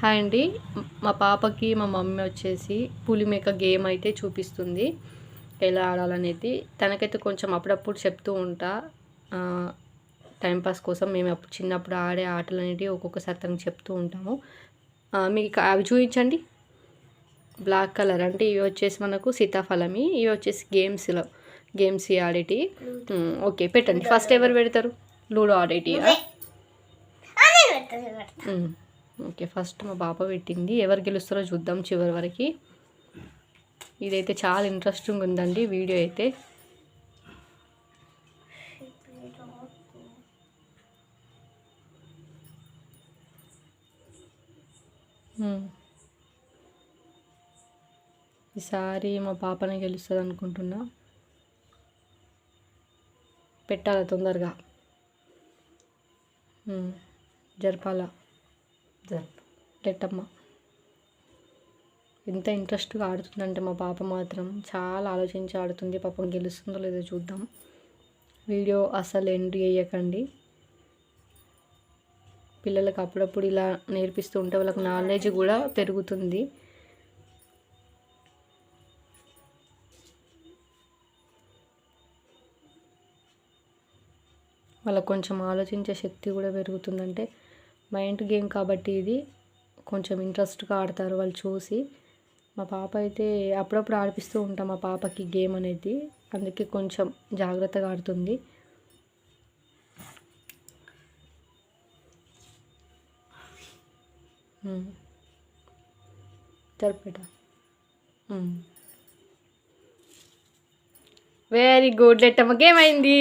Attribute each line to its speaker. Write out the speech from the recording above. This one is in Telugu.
Speaker 1: హాయ్ అండి. మా పాపకి మా మమ్మీ వచ్చేసి పులిమేక గేమ్ అయితే చూపిస్తుంది. ఎలా ఆడాలనేది. తనకైతే కొంచెం అప్పుడప్పుడు చెప్తూ ఉంటా. టైంపాస్ కోసం మేము అప్పుడు చిన్నప్పుడు ఆడే ఆటలు అనేటివి ఒక్కొక్కసారి తనకు చెప్తూ ఉంటాము. మీకు అవి చూపించండి. Black colour. అంటే ఇవి వచ్చేసి మనకు సీతాఫలమి ఇవి వచ్చేసి గేమ్స్లో గేమ్స్ ఆడేటి. ఓకే పెట్టండి. ఫస్ట్ ఎవరు పెడతారు? లూడో ఆడేటి ఓకే ఫస్ట్ మా పాప పెట్టింది. ఎవరు గెలుస్తారో చూద్దాం చివరి వరకు. ఇదైతే చాలా ఇంట్రెస్టింగ్ ఉందండి వీడియో అయితే. ఈసారి మా పాపనే గెలుస్తుంది అనుకుంటున్నా. పెట్టాలి తొందరగా? జరపాలా?
Speaker 2: జరుపు
Speaker 1: లెట్టమ్మ. ఎంత ఇంట్రెస్ట్గా ఆడుతుందంటే మా పాప మాత్రం చాలా ఆలోచించి ఆడుతుంది పాపం గెలుస్తుందో లేదో చూద్దాం. వీడియో అసలు ఎండ్ చేయకండి పిల్లలకు అప్పుడప్పుడు ఇలా నేర్పిస్తూ ఉంటే వాళ్ళకి నాలెడ్జ్ కూడా పెరుగుతుంది. వాళ్ళకు కొంచెం ఆలోచించే శక్తి కూడా పెరుగుతుందంటే మైండ్ గేమ్ కాబట్టి ఇది కొంచెం ఇంట్రెస్ట్గా ఆడతారు వాళ్ళు చూసి. మా పాప అయితే అప్పుడప్పుడు ఆడిపిస్తూ ఉంటాం మా పాపకి గేమ్ అనేది. అందుకే కొంచెం జాగ్రత్తగా ఆడుతుంది. జరిపేట వెరీ గుడ్ లెట్టమ్మ. గేమ్ అయింది.